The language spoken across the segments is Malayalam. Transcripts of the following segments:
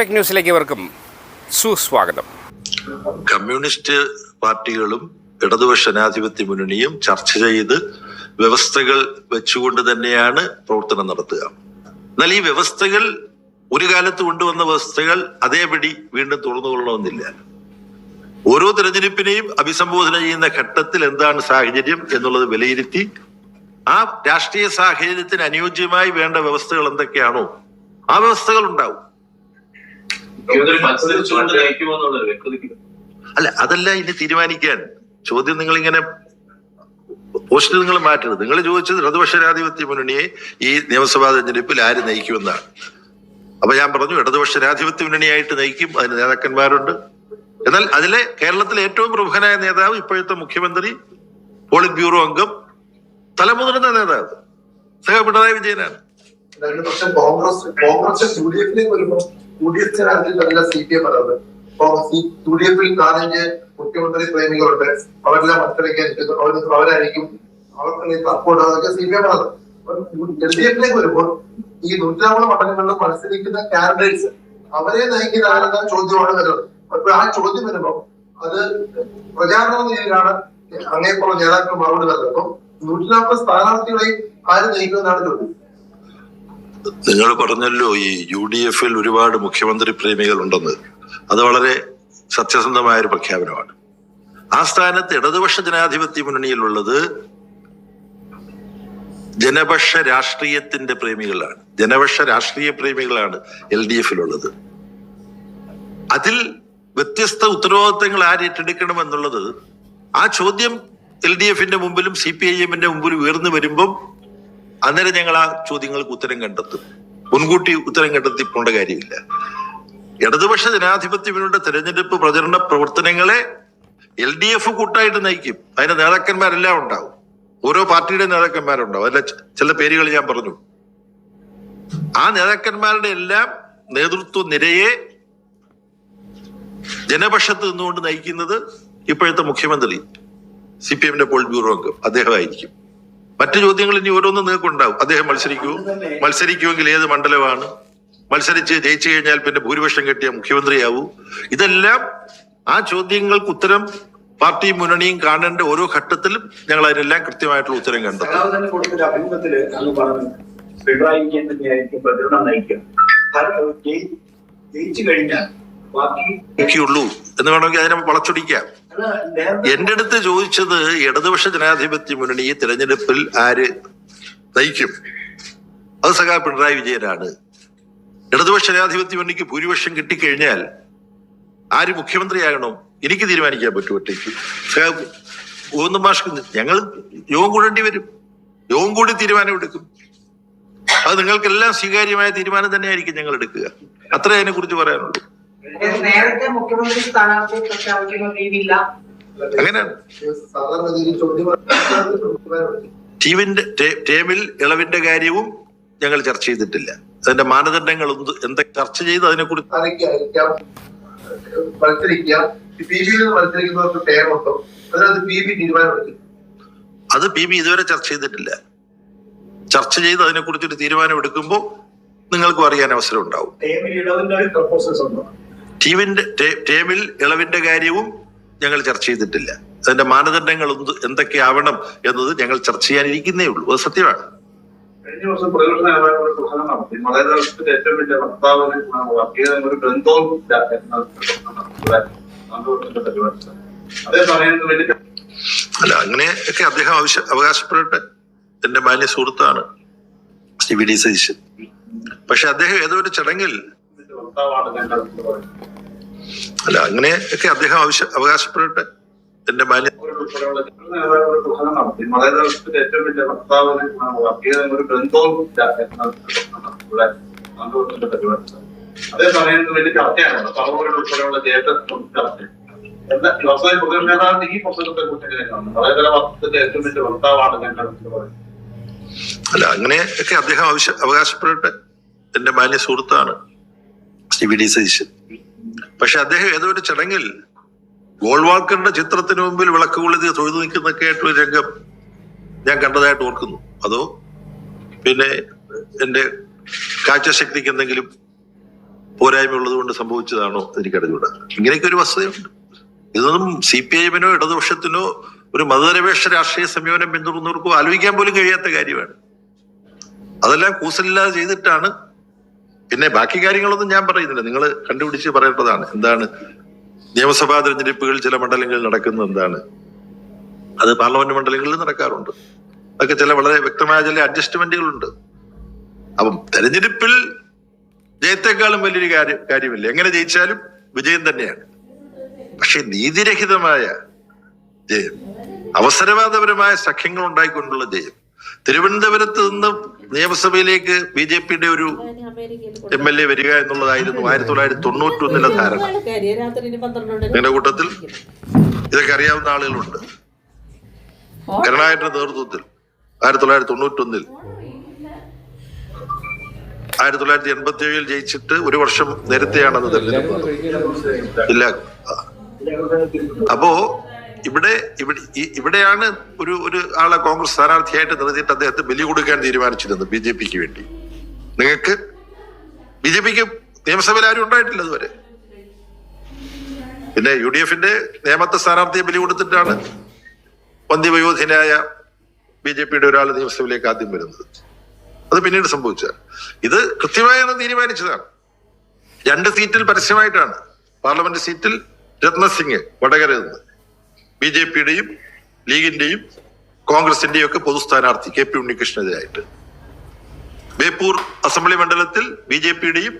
എഫക്ട് ന്യൂസിലേക്ക് ഇവർക്കും സുസ്വാഗതം. കമ്മ്യൂണിസ്റ്റ് പാർട്ടികളും ഇടതുപക്ഷ ജനാധിപത്യ മുന്നണിയും ചർച്ച ചെയ്ത് വ്യവസ്ഥകൾ വെച്ചുകൊണ്ട് തന്നെയാണ് പ്രവർത്തനം നടത്തുക. എന്നാൽ ഈ വ്യവസ്ഥകൾ ഒരു കാലത്ത് കൊണ്ടുവന്ന വ്യവസ്ഥകൾ അതേപടി വീണ്ടും തുറന്നുകൊള്ളണമെന്നില്ല ഓരോ തെരഞ്ഞെടുപ്പിനെയും അഭിസംബോധന ചെയ്യുന്ന ഘട്ടത്തിൽ എന്താണ് സാഹചര്യം എന്നുള്ളത് വിലയിരുത്തി ആ രാഷ്ട്രീയ സാഹചര്യത്തിന് അനുയോജ്യമായി വേണ്ട വ്യവസ്ഥകൾ എന്തൊക്കെയാണോ ആ വ്യവസ്ഥകൾ ഉണ്ടാവും മുഖ്യമന്ത്രി മത്സരിച്ചുകൊണ്ട് നയിക്കുമോ എന്നുള്ളത് വ്യക്തതയ്ക്ക് അല്ല അതല്ല ഇനി തീരുമാനിക്കാൻ. ചോദ്യം നിങ്ങൾ ഇങ്ങനെ പോസ്റ്റ് നിങ്ങൾ മാറ്റരുത്. നിങ്ങൾ ചോദിച്ചത് ഇടതുപക്ഷ ജനാധിപത്യ മുന്നണിയെ ഈ നിയമസഭാ തെരഞ്ഞെടുപ്പിൽ ആര് നയിക്കുമെന്നാണ്. അപ്പൊ ഞാൻ പറഞ്ഞു ഇടതുപക്ഷ ജനാധിപത്യ മുന്നണിയായിട്ട് നയിക്കും അതിന് നേതാക്കന്മാരുണ്ട്. എന്നാൽ അതിലെ കേരളത്തിലെ ഏറ്റവും പ്രമുഖനായ നേതാവ് ഇപ്പോഴത്തെ മുഖ്യമന്ത്രി പോളിറ്റ് ബ്യൂറോ അംഗം തലമുതിർന്ന നേതാവ് സഹ പിണറായി വിജയനാണ്. പക്ഷെ കോൺഗ്രസ് കോൺഗ്രസ് യു ഡി വരുമ്പോൾ യു ഡി എഫ് കാര്യത്തിലല്ല സി പി എം പറയുന്നത് യു ഡി എഫിൽ നാലഞ്ച് മുഖ്യമന്ത്രി പ്രേമികളുണ്ട്. അവരെല്ലാം മത്സരിക്കാൻ. അവർ അവരായിരിക്കും അവർക്ക് സപ്പോർട്ട് അതൊക്കെ സി പി എം പറയുന്നത് എൽ ഡി എഫിലേക്ക് വരുമ്പോൾ ഈ നൂറ്റാമത് മണ്ഡലങ്ങളിൽ മത്സരിക്കുന്ന കാൻഡിഡേറ്റ്സ് അവരെ നയിക്കുന്ന ആരെന്ന ചോദ്യമാണ് വരുന്നത്. അപ്പൊ ആ ചോദ്യം വരുമ്പോൾ അത് പ്രചാരണ രീതിയിലാണ് അങ്ങേപ്പുറം നേതാക്കൾ മറുപടി വരുന്നത്. അപ്പം നൂറ്റി നാൽപ്പത് സ്ഥാനാർത്ഥികളെയും ആര് നയിക്കുമെന്നാണ് ചോദ്യം. നിങ്ങൾ പറഞ്ഞല്ലോ ഈ യു ഡി എഫിൽ ഒരുപാട് മുഖ്യമന്ത്രി പ്രേമികൾ ഉണ്ടെന്ന് അത് വളരെ സത്യസന്ധമായ ഒരു പ്രഖ്യാപനമാണ്. ആ സ്ഥാനത്ത് ഇടതുപക്ഷ ജനാധിപത്യ മുന്നണിയിലുള്ളത് ജനപക്ഷ രാഷ്ട്രീയത്തിന്റെ പ്രേമികളാണ്. ജനപക്ഷ രാഷ്ട്രീയ പ്രേമികളാണ് എൽ ഡി എഫിലുള്ളത് അതിൽ വ്യത്യസ്ത ഉത്തരവാദിത്തങ്ങൾ ആര് ഏറ്റെടുക്കണം എന്നുള്ളത് ആ ചോദ്യം എൽ ഡി എഫിന്റെ മുമ്പിലും സി പി ഐ എമ്മിന്റെ മുമ്പിലും ഉയർന്നു വരുമ്പം അന്നേരം ഞങ്ങൾ ആ ചോദ്യങ്ങൾക്ക് ഉത്തരം കണ്ടെത്തും. മുൻകൂട്ടി ഉത്തരം കണ്ടെത്തി പോകേണ്ട കാര്യമില്ല. ഇടതുപക്ഷ ജനാധിപത്യങ്ങളുടെ തെരഞ്ഞെടുപ്പ് പ്രചരണ പ്രവർത്തനങ്ങളെ എൽ ഡി എഫ് കൂട്ടായിട്ട് നയിക്കും. അതിന്റെ നേതാക്കന്മാരെല്ലാം ഉണ്ടാവും. ഓരോ പാർട്ടിയുടെ നേതാക്കന്മാരുണ്ടാവും. അതിലെ ച- ചില പേരുകൾ ഞാൻ പറഞ്ഞു. ആ നേതാക്കന്മാരുടെ എല്ലാം നേതൃത്വ നിരയെ ജനപക്ഷത്ത് നിന്നുകൊണ്ട് നയിക്കുന്നത് ഇപ്പോഴത്തെ മുഖ്യമന്ത്രി സി പി എമ്മിന്റെ പോളിറ്റ് ബ്യൂറോ അംഗം. അദ്ദേഹമായിരിക്കും. മറ്റു ചോദ്യങ്ങൾ ഇനി ഓരോന്നും നിങ്ങൾക്ക് ഉണ്ടാവും അദ്ദേഹം മത്സരിക്കൂ. മത്സരിക്കുമെങ്കിൽ ഏത് മണ്ഡലമാണ്? മത്സരിച്ച് ജയിച്ചു കഴിഞ്ഞാൽ പിന്നെ ഭൂരിപക്ഷം കിട്ടിയ മുഖ്യമന്ത്രിയാവൂ. ഇതെല്ലാം ആ ചോദ്യങ്ങൾക്ക് ഉത്തരം പാർട്ടി മുന്നണിയും കാണേണ്ട ഓരോ ഘട്ടത്തിലും ഞങ്ങൾ അതിനെല്ലാം കൃത്യമായിട്ടുള്ള ഉത്തരം കണ്ടെത്തും നയിക്കുക. ജയിച്ചു കഴിഞ്ഞാൽ എനിക്കുള്ളൂ എന്ന് വേണമെങ്കിൽ അതിനെ വളച്ചൊടിക്കാം. എന്റെ അടുത്ത് ചോദിച്ചത് ഇടതുപക്ഷ ജനാധിപത്യ മുന്നണി ഈ തെരഞ്ഞെടുപ്പിൽ ആര് നയിക്കും? അത് സഖാ പിണറായി വിജയനാണ്. ഇടതുപക്ഷ ജനാധിപത്യ മുന്നണിക്ക് ഭൂരിപക്ഷം കിട്ടിക്കഴിഞ്ഞാൽ ആര് മുഖ്യമന്ത്രിയാകണം? എനിക്ക് തീരുമാനിക്കാൻ പറ്റും ഒറ്റയ്ക്ക്? സഖാ മാഷ് ഞങ്ങൾ യോഗം കൂടേണ്ടി വരും. യോഗം കൂടി തീരുമാനമെടുക്കും അത് നിങ്ങൾക്കെല്ലാം സ്വീകാര്യമായ തീരുമാനം തന്നെയായിരിക്കും ഞങ്ങൾ എടുക്കുക. അത്രേ അതിനെ കുറിച്ച് പറയാനുള്ളൂ. നേരത്തെ മുഖ്യമന്ത്രി സ്ഥാനാർത്ഥി പ്രഖ്യാപിക്കുന്ന രീതിയില്ല അങ്ങനെയാണ് സാധാരണ രീതിയിൽ ചോദ്യം ടീമിന്റെ ടേ- ഇളവിന്റെ കാര്യവും ഞങ്ങൾ ചർച്ച ചെയ്തിട്ടില്ല. അതിന്റെ മാനദണ്ഡങ്ങൾ എന്താ എന്തൊക്കെ ചർച്ച ചെയ്ത് അതിനെ കുറിച്ച് അത് പി ബി ഇതുവരെ ചർച്ച ചെയ്തിട്ടില്ല. ചർച്ച ചെയ്ത് അതിനെ കുറിച്ചൊരു തീരുമാനം എടുക്കുമ്പോൾ നിങ്ങൾക്കും അറിയാൻ അവസരം ഉണ്ടാവും. ഒരു ടീമിന്റെ ടീമിൽ ഇളവിന്റെ കാര്യവും ഞങ്ങൾ ചർച്ച ചെയ്തിട്ടില്ല. അതിന്റെ മാനദണ്ഡങ്ങൾ എന്ത് എന്തൊക്കെയാവണം എന്നത് ഞങ്ങൾ ചർച്ച ചെയ്യാനിരിക്കുന്നേ ഉള്ളൂ. അത് സത്യമാണ്. കഴിഞ്ഞ വർഷം പ്രതിപക്ഷ നേതാക്കളുടെ പ്രസംഗം നടത്തി. മതേതരത്വത്തിന്റെ ഏറ്റവും വലിയ ഭർത്താവിന് ഒരു ബന്ധവും ഇല്ല എന്ന പ്രസംഗം നടത്തി. ആന്തൂരിന്റെ പരിപാടി അതേ സമയത്ത് വലിയ അല്ല അങ്ങനെയൊക്കെ അദ്ദേഹം ആവശ്യ അവകാശപ്പെടട്ടെ. എന്റെ മാന്യ സുഹൃത്താണ് സി വി ഡി സതീശൻ. പക്ഷെ അദ്ദേഹം ഏതോ ഒരു ചടങ്ങിൽ പറയുന്നത് അല്ല അങ്ങനെ ഒക്കെ അദ്ദേഹം ആവശ്യ അവകാശപ്പെടട്ടെ. എന്റെ മാന്യ അല്ല അങ്ങനെ ഒക്കെ അല്ല അദ്ദേഹം ആവശ്യ അവകാശപ്പെടട്ടെ. എന്റെ മാന്യ സുഹൃത്താണ്. C V D Satheesan. പക്ഷെ അദ്ദേഹം ഏതോ ഒരു ചടങ്ങിൽ ഗോൾവാൾക്കറിന്റെ ചിത്രത്തിന് മുമ്പിൽ വിളക്ക് കൊളുതി തൊഴുതു നിൽക്കുന്നൊക്കെ ആയിട്ടൊരു രംഗം ഞാൻ കണ്ടതായിട്ട് ഓർക്കുന്നു. അതോ പിന്നെ എന്റെ കാഴ്ചശക്തിക്ക് എന്തെങ്കിലും പോരായ്മ ഉള്ളത് കൊണ്ട് സംഭവിച്ചതാണോ എനിക്ക് അറിഞ്ഞൂടാ ഇങ്ങനെയൊക്കെ ഒരു വസ്തുതയുണ്ട്. ഇതൊന്നും സി പി ഐമിനോ ഇടതുപക്ഷത്തിനോ ഒരു മതനിരപേക്ഷ രാഷ്ട്രീയ സമീപനം പിന്തുടർന്നവർക്കോ ആലോചിക്കാൻ പോലും കഴിയാത്ത കാര്യമാണ്. അതെല്ലാം കൂസലില്ലാതെ ചെയ്തിട്ടാണ് പിന്നെ ബാക്കി കാര്യങ്ങളൊന്നും ഞാൻ പറയുന്നില്ല. നിങ്ങൾ കണ്ടുപിടിച്ച് പറയേണ്ടതാണ്. എന്താണ്? നിയമസഭാ തെരഞ്ഞെടുപ്പുകൾ ചില മണ്ഡലങ്ങളിൽ നടക്കുന്നത് എന്താണ്? അത് പാർലമെന്റ് മണ്ഡലങ്ങളിൽ നടക്കാറുണ്ട്. അതൊക്കെ ചില വളരെ വ്യക്തമായ ചില അഡ്ജസ്റ്റ്മെന്റുകളുണ്ട്. അപ്പം തെരഞ്ഞെടുപ്പിൽ ജയത്തെക്കാളും വലിയൊരു കാര്യം കാര്യമില്ല. എങ്ങനെ ജയിച്ചാലും വിജയം തന്നെയാണ്. പക്ഷെ നീതിരഹിതമായ ജയം അവസരവാദപരമായ സഖ്യങ്ങൾ ഉണ്ടായിക്കൊണ്ടുള്ള ജയം തിരുവനന്തപുരത്ത് നിന്ന് നിയമസഭയിലേക്ക് ബി ജെ പിയുടെ ഒരു എം എൽ എ വരിക എന്നുള്ളതായിരുന്നു ആയിരത്തി തൊള്ളായിരത്തി തൊണ്ണൂറ്റി ഒന്നിലെ ധാരണ. നിങ്ങളുടെ കൂട്ടത്തിൽ ഇതൊക്കെ അറിയാവുന്ന ആളുകളുണ്ട്. കരുണാകരന്റെ നേതൃത്വത്തിൽ ആയിരത്തി തൊള്ളായിരത്തി തൊണ്ണൂറ്റി ഒന്നിൽ ആയിരത്തി തൊള്ളായിരത്തി എൺപത്തി ഏഴിൽ ജയിച്ചിട്ട് ഒരു വർഷം നേരത്തെയാണെന്ന് തെരഞ്ഞെടുപ്പ് ഇല്ല. അപ്പോ ഇവിടെ ഇവിടെ ഇവിടെയാണ് ഒരു ഒരു ആളെ കോൺഗ്രസ് സ്ഥാനാർത്ഥിയായിട്ട് നിർത്തിയിട്ട് അദ്ദേഹത്തെ ബലി കൊടുക്കാൻ തീരുമാനിച്ചിരുന്നത് ബി ജെ പിക്ക് വേണ്ടി. നിങ്ങൾക്ക് ബി ജെ പിക്ക് നിയമസഭയിൽ ആരും ഉണ്ടായിട്ടില്ല അതുവരെ പിന്നെ യു ഡി എഫിന്റെ നിയമത്തെ സ്ഥാനാർത്ഥിയെ ബലി കൊടുത്തിട്ടാണ് വന്ധ്യവയോധിനായ ബി ജെ പിയുടെ ഒരാൾ നിയമസഭയിലേക്ക് ആദ്യം വരുന്നത്. അത് പിന്നീട് സംഭവിച്ച. ഇത് കൃത്യമായി തീരുമാനിച്ചതാണ്. രണ്ട് സീറ്റിൽ പരസ്യമായിട്ടാണ്. പാർലമെന്റ് സീറ്റിൽ രത്നസിംഗ് വടകരയിൽ നിന്ന്. ബി ജെ പിയുടെയും ലീഗിന്റെയും കോൺഗ്രസിന്റെയും ഒക്കെ പൊതു സ്ഥാനാർത്ഥി കെ പി ഉണ്ണികൃഷ്ണനെതിരായിട്ട്. ബേപ്പൂർ അസംബ്ലി മണ്ഡലത്തിൽ ബി ജെ പിയുടെയും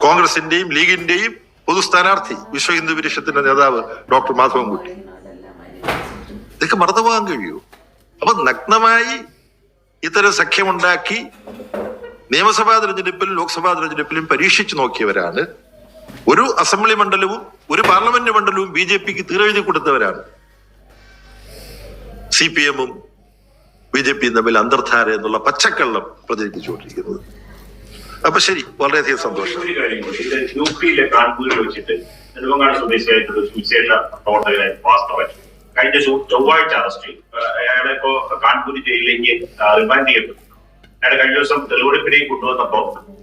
കോൺഗ്രസിന്റെയും ലീഗിന്റെയും പൊതു സ്ഥാനാർത്ഥി വിശ്വ ഹിന്ദു പരിഷത്തിന്റെ നേതാവ് ഡോക്ടർ മാധവൻകുട്ടി. ഇതൊക്കെ മറന്നുപോകാൻ കഴിയൂ? അപ്പൊ നഗ്നമായി ഇത്തരം സഖ്യമുണ്ടാക്കി നിയമസഭാ തെരഞ്ഞെടുപ്പിലും ലോക്സഭാ തെരഞ്ഞെടുപ്പിലും പരീക്ഷിച്ചു നോക്കിയവരാണ്. ഒരു അസംബ്ലി മണ്ഡലവും ഒരു പാർലമെന്റ് മണ്ഡലവും ബി ജെ പിക്ക് തീരെഴുതി കൊടുത്തവരാണ്. സി പി എമ്മും ബി ജെ പിയും തമ്മിൽ അന്തർധാര എന്നുള്ള പച്ചക്കള്ളം പ്രചരിപ്പിച്ചുകൊണ്ടിരിക്കുന്നത്. അപ്പൊ ശരി വളരെയധികം സന്തോഷം. യു പിയിലെ വെച്ചിട്ട് കഴിഞ്ഞ ചൊവ്വ- ചൊവ്വാഴ്ച അറസ്റ്റ് ചെയ്തു. അയാളെ ഇപ്പോ കാൺപൂർ ജയിലിലേക്ക് റിമാൻഡ് ചെയ്യപ്പെട്ടു. അയാളെ കഴിഞ്ഞ ദിവസം തെളിവെടുപ്പിനെയും കൊണ്ടുവന്നപ്പോ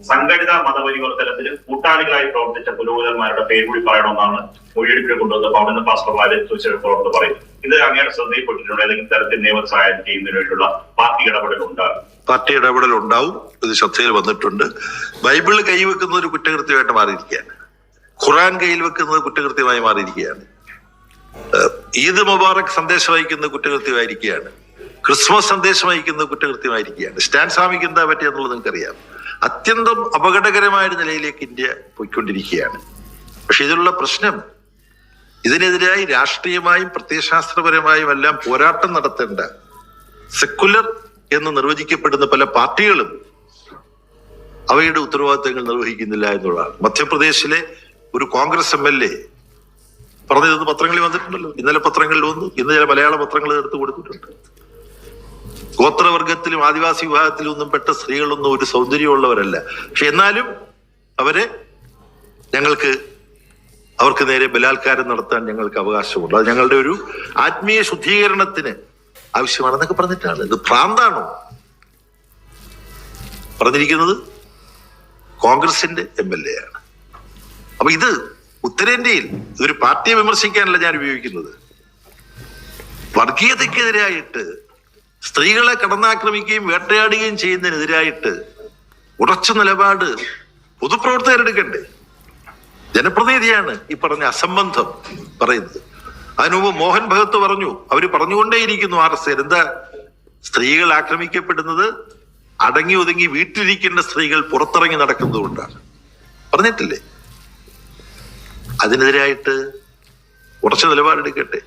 സംഘടിത മതപരിവർത്തനത്തിന് കൂട്ടാളികളായി പ്രവർത്തിച്ച പുരോഹിതന്മാരുടെ പേര് കൂടി പറയണമെന്നാണ് മൊഴിയെടുപ്പിനെ കൊണ്ടുവന്നപ്പോൾ അവിടുന്ന് പാസ്റ്റർമാര് പ്രവർത്തകർ പറയും. ഇത് അങ്ങയുടെ ശ്രദ്ധയിൽപ്പെട്ടിട്ടുണ്ട് ഏതെങ്കിലും തരത്തിൽ നിയമസഹായം ചെയ്യുന്നതിന് വേണ്ടിയുള്ള പാർട്ടി ഇടപെടൽ ഉണ്ടാകും പാർട്ടി ഇടപെടൽ ഉണ്ടാവും ഇത് ശ്രദ്ധയിൽ വന്നിട്ടുണ്ട്. ബൈബിളിൽ കൈവെക്കുന്ന ഒരു കുറ്റകൃത്യമായിട്ട് മാറിയിരിക്കുകയാണ്. ഖുറാൻ കയ്യിൽ വെക്കുന്നത് കുറ്റകൃത്യമായി മാറിയിരിക്കുകയാണ്. ഈദ് മുബാറക് സന്ദേശം വഹിക്കുന്നത് കുറ്റകൃത്യമായിരിക്കുകയാണ്. ക്രിസ്മസ് സന്ദേശം അയക്കുന്നത് കുറ്റകൃത്യമായിരിക്കുകയാണ്. സ്റ്റാൻ സ്വാമിക്ക് എന്താ പറ്റിയെന്നുള്ളത് നിങ്ങൾക്കറിയാം. അത്യന്തം അപകടകരമായ ഒരു നിലയിലേക്ക് ഇന്ത്യ പോയിക്കൊണ്ടിരിക്കുകയാണ്. പക്ഷെ ഇതിലുള്ള പ്രശ്നം ഇതിനെതിരായി രാഷ്ട്രീയമായും പ്രത്യയശാസ്ത്രപരമായും എല്ലാം പോരാട്ടം നടത്തേണ്ട സെക്കുലർ എന്ന് നിർവചിക്കപ്പെടുന്ന പല പാർട്ടികളും അവയുടെ ഉത്തരവാദിത്തങ്ങൾ നിർവഹിക്കുന്നില്ല എന്നുള്ളതാണ്. മധ്യപ്രദേശിലെ ഒരു കോൺഗ്രസ് എം എൽ എ പറഞ്ഞത് പത്രങ്ങളിൽ വന്നിട്ടുണ്ടല്ലോ. ഇന്നലെ പത്രങ്ങളിൽ വന്നു. ഇന്ന് ചില മലയാള പത്രങ്ങൾ എടുത്തു കൊടുത്തിട്ടുണ്ട്. ഗോത്രവർഗത്തിലും ആദിവാസി വിഭാഗത്തിലും ഒന്നും പെട്ട സ്ത്രീകളൊന്നും ഒരു സൗന്ദര്യമുള്ളവരല്ല. പക്ഷെ എന്നാലും അവരെ ഞങ്ങൾക്ക് അവർക്ക് നേരെ ബലാത്കാരം നടത്താൻ ഞങ്ങൾക്ക് അവകാശമുണ്ട്. അത് ഞങ്ങളുടെ ഒരു ആത്മീയ ശുദ്ധീകരണത്തിന് ആവശ്യമാണെന്നൊക്കെ പറഞ്ഞിട്ടാണ്. ഇത് ഭ്രാന്താണോ? പറഞ്ഞിരിക്കുന്നത് കോൺഗ്രസിന്റെ എം എൽ എ ആണ്. അപ്പൊ ഇത് ഉത്തരേന്ത്യയിൽ ഇതൊരു പാർട്ടിയെ വിമർശിക്കാനല്ല ഞാൻ ഉപയോഗിക്കുന്നത്. വർഗീയതയ്ക്കെതിരായിട്ട് സ്ത്രീകളെ കടന്നാക്രമിക്കുകയും വേട്ടയാടുകയും ചെയ്യുന്നതിനെതിരായിട്ട് ഉറച്ച നിലപാട് പൊതുപ്രവർത്തകരെടുക്കണ്ടേ ജനപ്രതിനിധിയാണ് ഈ പറഞ്ഞ അസംബന്ധം പറയുന്നത്. അതിനു മുമ്പ് മോഹൻ ഭഗത്ത് പറഞ്ഞു അവർ പറഞ്ഞുകൊണ്ടേയിരിക്കുന്നു ആർ എസ് എന്താ? സ്ത്രീകൾ ആക്രമിക്കപ്പെടുന്നത് അടങ്ങി ഒതുങ്ങി വീട്ടിലിരിക്കേണ്ട സ്ത്രീകൾ പുറത്തിറങ്ങി നടക്കുന്നത് കൊണ്ടാണ്. പറഞ്ഞിട്ടില്ലേ? അതിനെതിരായിട്ട് ഉറച്ച നിലപാടെടുക്കട്ടെ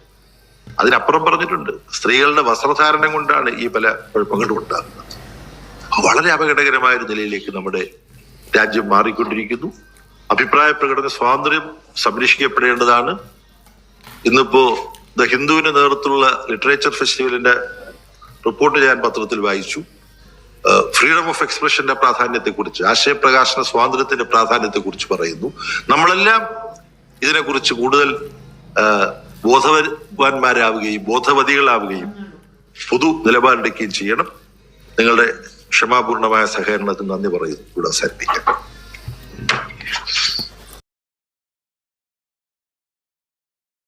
അതിനപ്പുറം പറഞ്ഞിട്ടുണ്ട് സ്ത്രീകളുടെ വസ്ത്രധാരണം കൊണ്ടാണ് ഈ പല കുഴപ്പങ്ങളും ഉണ്ടാകുന്നത്. വളരെ അപകടകരമായ ഒരു നിലയിലേക്ക് നമ്മുടെ രാജ്യം മാറിക്കൊണ്ടിരിക്കുന്നു. അഭിപ്രായ പ്രകടന സ്വാതന്ത്ര്യം സംരക്ഷിക്കപ്പെടേണ്ടതാണ്. ഇന്നിപ്പോ ദ ഹിന്ദുവിന്റെ നേതൃത്വത്തിലുള്ള ലിറ്ററേച്ചർ ഫെസ്റ്റിവലിന്റെ റിപ്പോർട്ട് ഞാൻ പത്രത്തിൽ വായിച്ചു. ഫ്രീഡം ഓഫ് എക്സ്പ്രഷന്റെ പ്രാധാന്യത്തെക്കുറിച്ച് ആശയപ്രകാശന സ്വാതന്ത്ര്യത്തിന്റെ പ്രാധാന്യത്തെക്കുറിച്ച് പറയുന്നു. നമ്മളെല്ലാം ഇതിനെക്കുറിച്ച് കൂടുതൽ ബോധവാന്മാരാവുകയും ബോധവതികളാവുകയും പൊതു നിലപാടെടുക്കുകയും ചെയ്യണം. നിങ്ങളുടെ ക്ഷമാപൂർണമായ സഹകരണത്തിന് നന്ദി പറയുന്നു. ഇവിടെ അവസാനിപ്പിക്കാം.